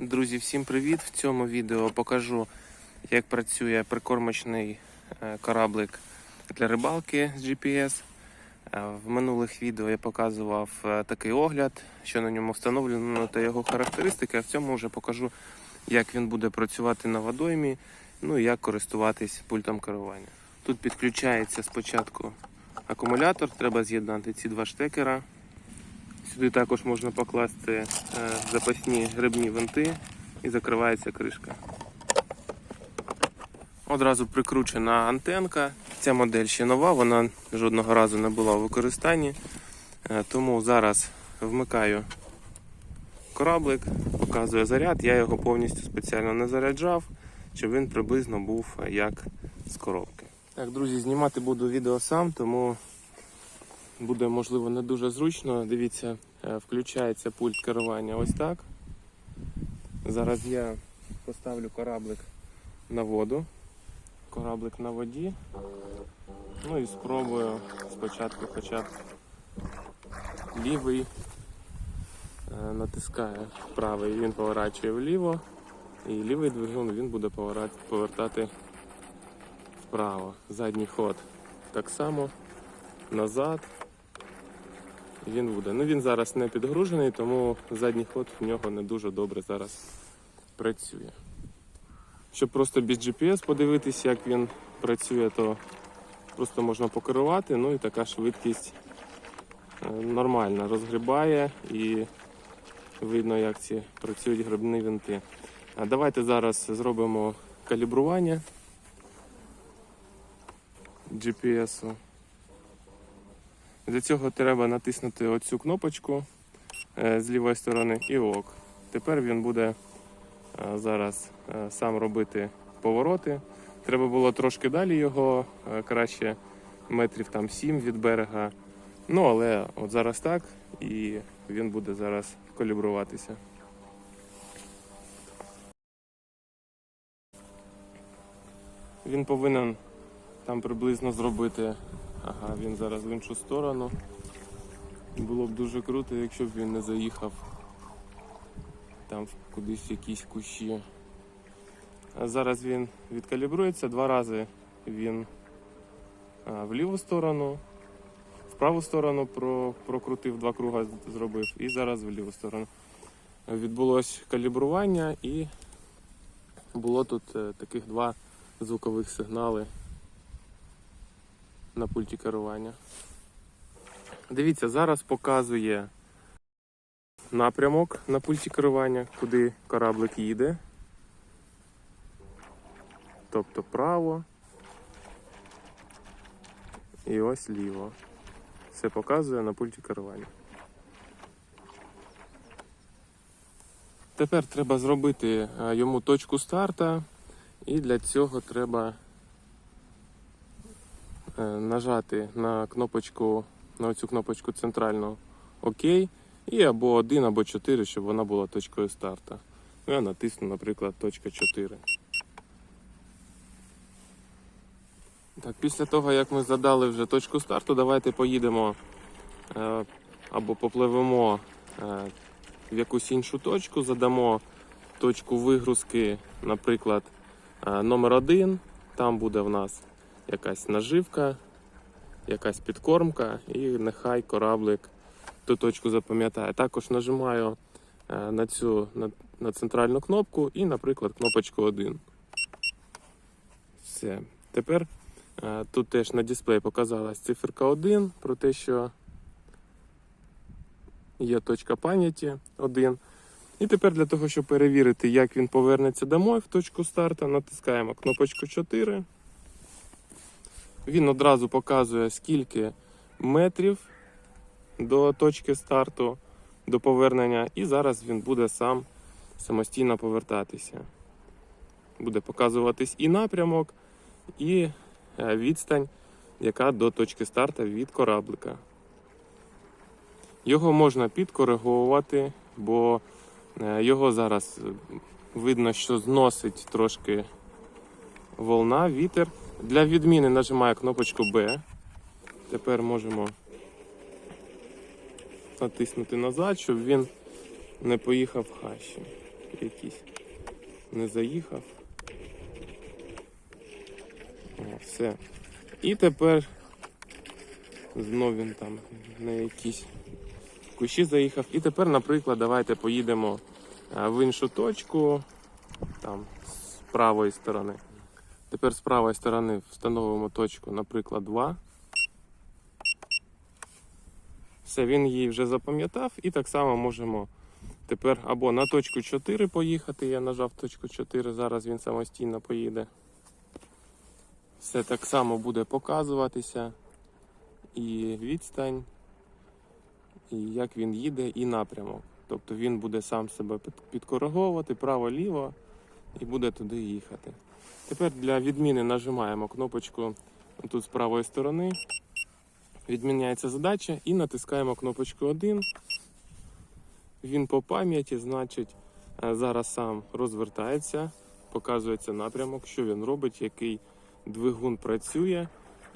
Друзі, всім привіт! В цьому відео покажу, як працює прикормочний е, кораблик для рибалки з GPS. Е, В минулих відео я показував е, такий огляд, що на ньому встановлено та його характеристики. А в цьому вже покажу, як він буде працювати на водоймі, ну і як користуватись пультом керування. Тут підключається спочатку акумулятор, треба з'єднати ці два штекера. Сюди також можна покласти е, запасні грибні винти і закривається кришка. Одразу прикручена антенка. Ця модель ще нова, вона жодного разу не була у використанні. Е, Тому зараз вмикаю кораблик, показує заряд. Я його повністю спеціально не заряджав, щоб він приблизно був е, як з коробки. Так, друзі, знімати буду відео сам, тому буде можливо не дуже зручно. Дивіться, е, включається пульт керування ось так. Зараз я поставлю кораблик на воду. Кораблик на воді. Ну і спробую спочатку хоча б лівий е, натискає правий, він поворачує вліво, і лівий двигун він буде повертати вправо. Задній ход так само, назад. Він буде. Ну він зараз не підгружений, тому задній ход в нього не дуже добре зараз працює. Щоб просто без GPS подивитись, як він працює, то просто можна покерувати, ну і така швидкість е, нормальна, розгрібає і видно, як ці працюють грибні винти. А давайте зараз зробимо калібрування GPS-у. Для цього треба натиснути оцю кнопочку е, з лівої сторони і ок. Тепер він буде е, зараз е, сам робити повороти. Треба було трошки далі його, краще метрів там 7 від берега. Ну, але от зараз так, і він буде зараз калібруватися. Він повинен там приблизно зробити. Ага, він зараз в іншу сторону. Було б дуже круто, якщо б він не заїхав там кудись якісь кущі. А зараз він відкалібрується два рази. Він в ліву сторону, в праву сторону про, прокрутив, два круга зробив, і зараз в ліву сторону. Відбулось калібрування і було тут е, таких два звукових сигнали на пульті керування. Дивіться, зараз показує напрямок на пульті керування, куди кораблик їде. Тобто право. І ось ліво. Все показує на пульті керування. Тепер треба зробити е, йому точку старта, і для цього треба нажати на кнопочку, на цю кнопочку центральну ОК і або 1, або 4, щоб вона була точкою старту. Ну, я натисну, наприклад, точка 4. Так, після того, як ми задали вже точку старту, давайте поїдемо е, або попливемо е, в якусь іншу точку, задамо точку вигрузки, наприклад, е, номер 1. Там буде в нас якась наживка, якась підкормка, і нехай кораблик ту точку запам'ятає. Також нажимаю е, на цю на, на центральну кнопку і, наприклад, кнопочку 1. Все. Тепер е, тут теж на дисплеї показалась циферка 1 про те, що є точка пам'яті 1. І тепер для того, щоб перевірити, як він повернеться домой в точку старту, натискаємо кнопочку 4. Він одразу показує, скільки метрів до точки старту, до повернення, і зараз він буде сам самостійно повертатися. Буде показуватись і напрямок, і е, відстань, яка до точки старту від кораблика. Його можна підкоригувати, бо е, його зараз е, видно, що зносить трошки волна, вітер. Для відміни нажимаю кнопочку B. Тепер можемо натиснути назад, щоб він не поїхав в хащі. якийсь не заїхав. О, все. І тепер знов він там на якісь кущі заїхав. І тепер, наприклад, давайте поїдемо в іншу точку, там з правої сторони. Тепер з правої сторони встановимо точку, наприклад, 2. Все, він її вже запам'ятав, і так само можемо тепер або на точку 4 поїхати. Я нажав точку 4, зараз він самостійно поїде. Все так само буде показуватися. І відстань, і як він їде, і напрямок. Тобто він буде сам себе підкориговувати право-ліво і буде туди їхати. Тепер для відміни нажимаємо кнопочку тут з правої сторони. Відміняється задача і натискаємо кнопочку 1. Він по пам'яті, значить, е, зараз сам розвертається, показується напрямок, що він робить, який двигун працює.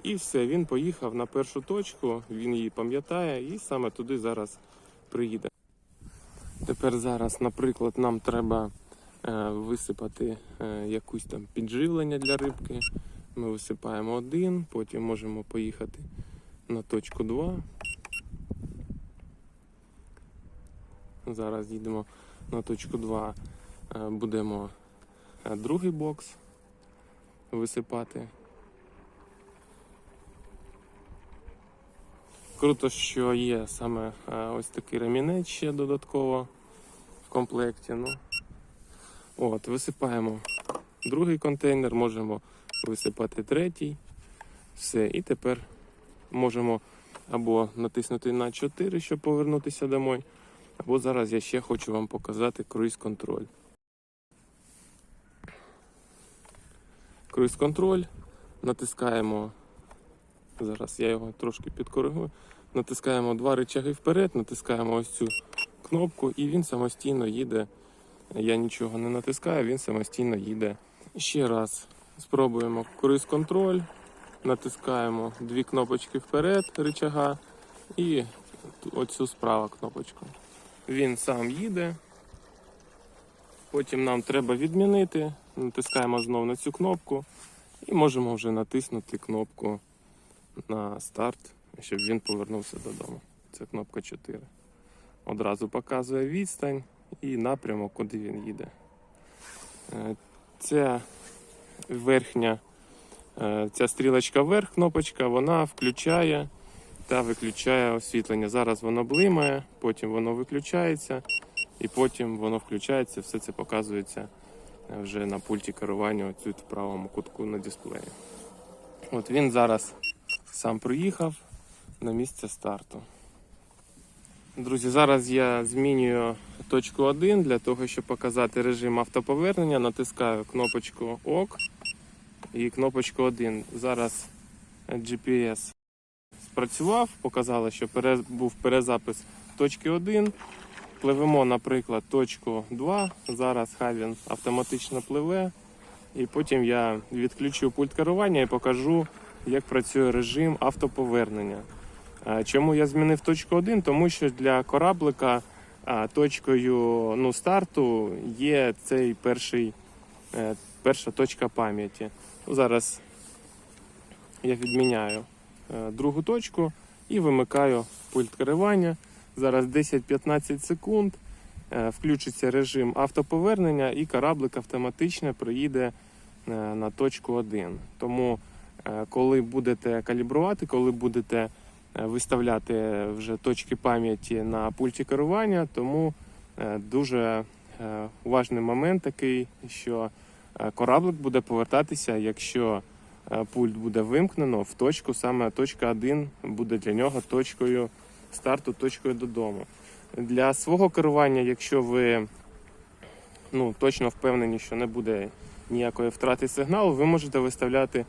І все, він поїхав на першу точку, він її пам'ятає і саме туди зараз приїде. Тепер зараз, наприклад, нам треба висипати е, якусь там підживлення для рибки. Ми висипаємо один, потім можемо поїхати на точку 2. Зараз їдемо на точку 2, е, будемо е, другий бокс висипати. Круто, що є саме е, ось такий ремінець ще додатково в комплекті. Ну, от, висипаємо другий контейнер, можемо висипати третій. Все, і тепер можемо або натиснути на 4, щоб повернутися домой, або зараз я ще хочу вам показати круїз-контроль. Круїз-контроль, натискаємо Зараз я його трошки підкоригую. Натискаємо два рычаги вперед, натискаємо ось цю кнопку, і він самостійно їде. Я нічого не натискаю, він самостійно їде. Ще раз спробуємо круїз контроль. Натискаємо дві кнопочки вперед рычага і оцю справа кнопочку. Він сам їде. Потім нам треба відмінити. Натискаємо знову на цю кнопку і можемо вже натиснути кнопку на старт, щоб він повернувся додому. Це кнопка 4. Одразу показує відстань і напрямок, куди він їде. Е, Ця верхня, е, ця стрілочка вверх, кнопочка, вона включає та виключає освітлення. Зараз воно блимає, потім воно виключається, і потім воно включається. Все це показується е, вже на пульті керування оцю в правому кутку на дисплеї. От він зараз сам приїхав на місце старту. Друзі, зараз я змінюю точку 1 для того, щоб показати режим автоповернення. Натискаю кнопочку ОК і кнопочку 1. Зараз GPS спрацював, показало, що був перезапис точки 1. Пливемо, наприклад, точку 2. Зараз хай він автоматично пливе. І потім я відключу пульт керування і покажу, як працює режим автоповернення. Чому я змінив точку 1? Тому що для кораблика точкою ну, старту є цей перший, е, перша точка пам'яті. Ну, Зараз я відміняю е, другу точку і вимикаю пульт керування. Зараз 10-15 секунд. е, Включиться режим автоповернення і кораблик автоматично приїде на точку 1. Тому коли будете калібрувати, коли будете виставляти вже точки пам'яті на пульті керування, тому е, дуже е, важний момент такий, що е, кораблик буде повертатися, якщо е, пульт буде вимкнено в точку, саме точка 1 буде для нього точкою старту, точкою додому. Для свого керування, якщо ви ну, точно впевнені, що не буде ніякої втрати сигналу, ви можете виставляти е,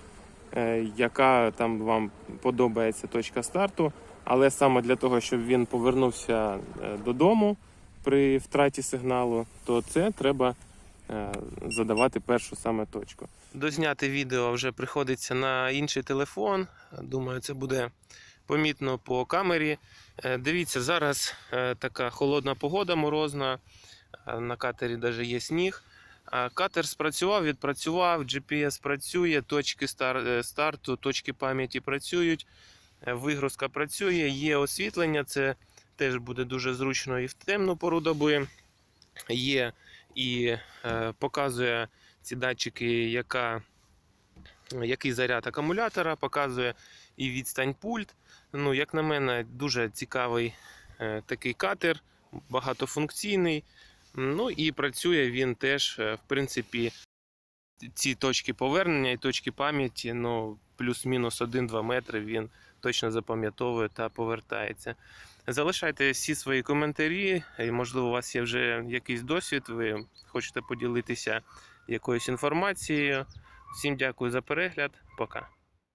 яка там вам подобається точка старту. Але саме для того, щоб він повернувся е, додому при втраті сигналу, то це треба е, задавати першу саме точку. Дозняти відео вже приходиться на інший телефон. Думаю, це буде помітно по камері. Е, Дивіться, зараз е, така холодна погода, морозна. Е, На катері навіть є сніг. Катер спрацював, відпрацював, GPS працює, точки е, старту, точки пам'яті працюють, е, вигрузка працює, є освітлення, це теж буде дуже зручно і в темну пору доби. Є і е, показує ці датчики, яка, який заряд акумулятора, показує і відстань пульт. Ну, як на мене, дуже цікавий е, такий катер, багатофункційний. Ну і працює він теж, е, в принципі, ці точки повернення і точки пам'яті, ну, плюс-мінус 1-2 метри він точно запам'ятовує та повертається. Залишайте всі свої коментарі, і, можливо, у вас є вже якийсь досвід, ви хочете поділитися якоюсь інформацією. Всім дякую за перегляд. Пока.